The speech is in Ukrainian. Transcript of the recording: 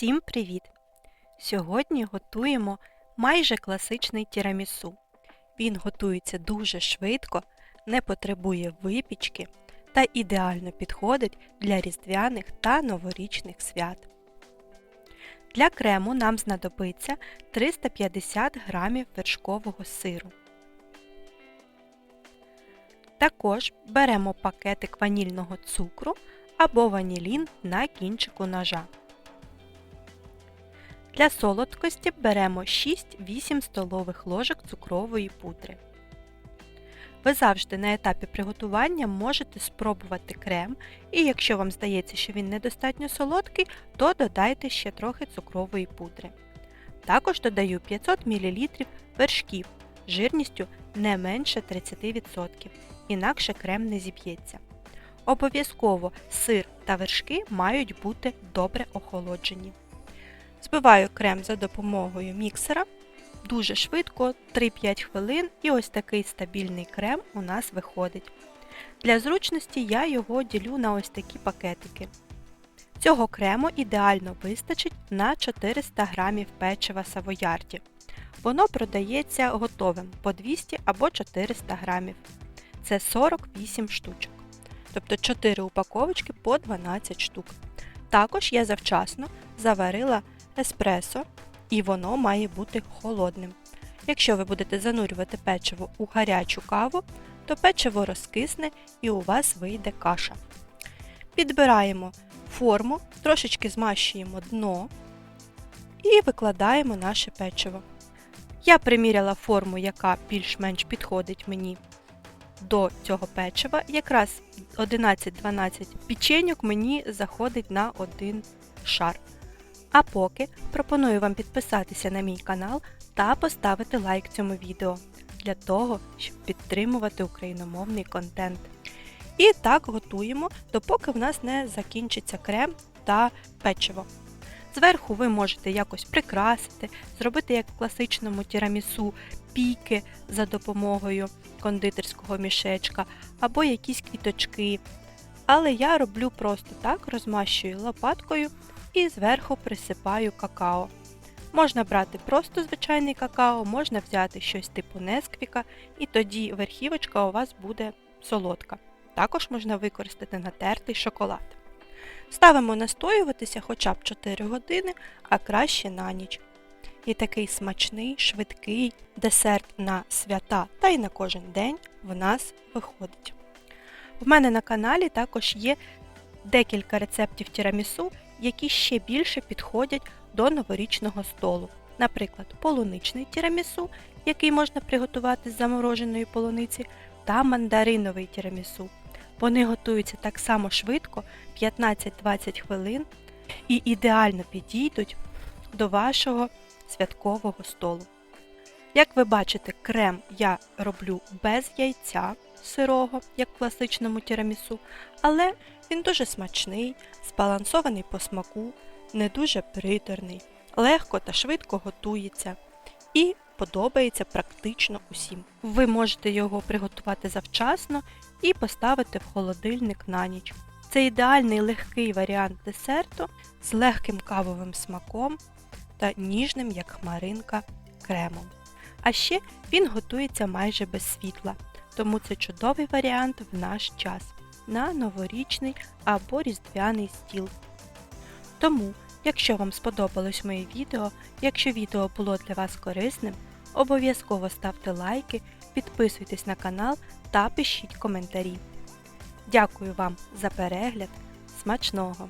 Всім привіт! Сьогодні готуємо майже класичний тірамісу. Він готується дуже швидко, не потребує випічки та ідеально підходить для різдвяних та новорічних свят. Для крему нам знадобиться 350 г вершкового сиру. Також беремо пакетик ванільного цукру або ванілін на кінчику ножа. Для солодкості беремо 6-8 столових ложок цукрової пудри. Ви завжди на етапі приготування можете спробувати крем, і якщо вам здається, що він недостатньо солодкий, то додайте ще трохи цукрової пудри. Також додаю 500 мл вершків жирністю не менше 30%, інакше крем не зіб'ється. Обов'язково сир та вершки мають бути добре охолоджені. Збиваю крем за допомогою міксера. Дуже швидко, 3-5 хвилин і ось такий стабільний крем у нас виходить. Для зручності я його ділю на ось такі пакетики. Цього крему ідеально вистачить на 400 г печива савоярді. Воно продається готовим по 200 або 400 г. Це 48 штучок. Тобто 4 упаковочки по 12 штук. Також я завчасно заварила еспресо, і воно має бути холодним. Якщо ви будете занурювати печиво у гарячу каву, то печиво розкисне і у вас вийде каша. Підбираємо форму, трошечки змащуємо дно і викладаємо наше печиво. Я приміряла форму, яка більш-менш підходить мені до цього печива. Якраз 11-12 печеньок мені заходить на один шар. А поки пропоную вам підписатися на мій канал та поставити лайк цьому відео для того, щоб підтримувати україномовний контент. І так готуємо, допоки в нас не закінчиться крем та печиво. Зверху ви можете якось прикрасити, зробити як в класичному тірамісу піки за допомогою кондитерського мішечка або якісь квіточки. Але я роблю просто так, розмащую лопаткою і зверху присипаю какао. Можна брати просто звичайний какао, можна взяти щось типу несквіка, і тоді верхівочка у вас буде солодка. Також можна використати натертий шоколад. Ставимо настоюватися хоча б 4 години, а краще на ніч. І такий смачний, швидкий десерт на свята та й на кожен день в нас виходить. В мене на каналі також є декілька рецептів тірамісу, які ще більше підходять до новорічного столу. Наприклад, полуничний тірамісу, який можна приготувати з замороженої полуниці, та мандариновий тірамісу. Вони готуються так само швидко, 15-20 хвилин, і ідеально підійдуть до вашого святкового столу. Як ви бачите, крем я роблю без яйця сирого, як в класичному тірамісу, але він дуже смачний, збалансований по смаку, не дуже приторний, легко та швидко готується і подобається практично усім. Ви можете його приготувати завчасно і поставити в холодильник на ніч. Це ідеальний легкий варіант десерту з легким кавовим смаком та ніжним, як хмаринка, кремом. А ще він готується майже без світла, тому це чудовий варіант в наш час на новорічний або різдвяний стіл. Тому, якщо вам сподобалось моє відео, якщо відео було для вас корисним, обов'язково ставте лайки, підписуйтесь на канал та пишіть коментарі. Дякую вам за перегляд. Смачного!